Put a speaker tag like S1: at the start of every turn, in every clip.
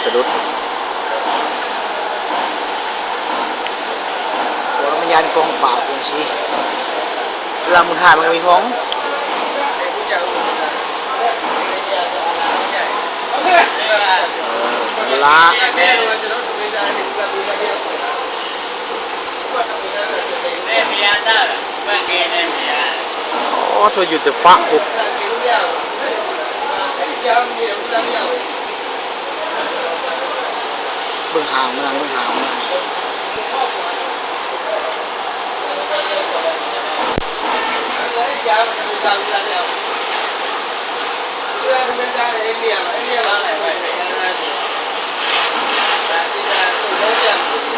S1: salute của mình ăn con bảo cũng gì là một hai mà mình phóng là Oh, so you the fuck. เบื้ออยู่แต่ฟ้าโอ้เบิ่งหางมันนะเบิ่งหางมันนะ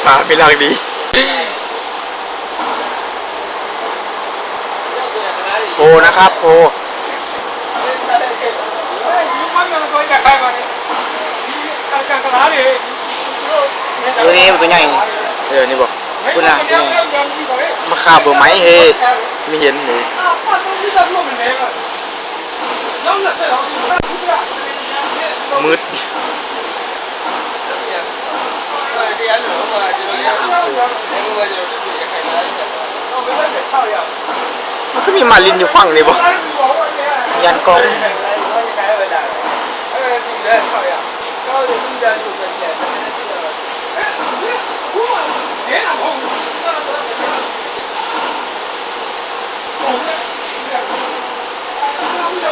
S1: ปลาเป็นหลักดีโพนะครับโพตัวนี้ มันตัวใหญ่นี่เออ นี่บอกคุณนะนี่มาขาบบ่ไหมเฮ้ยไม่เห็นเลยมืดมันก็มีมาลินอยู่ฝั่งนี่บอยันกอง นี่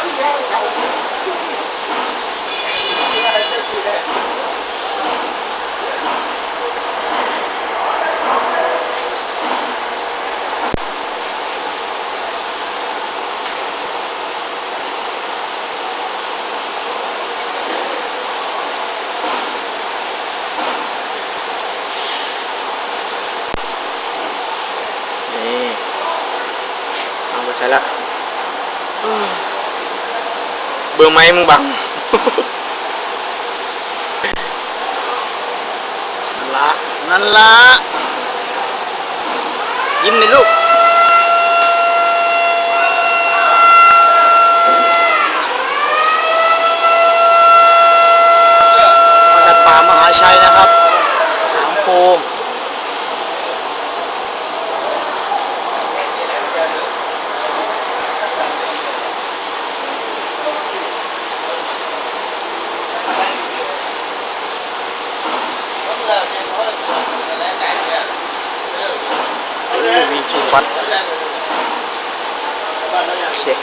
S1: เอาไปใช้ละ เออเบอร์ไหมมึงบังนั่นละนั่นละยิ้มเลยลูกมาจากป่ามหาชัยนะครับ สามโพ sempat sih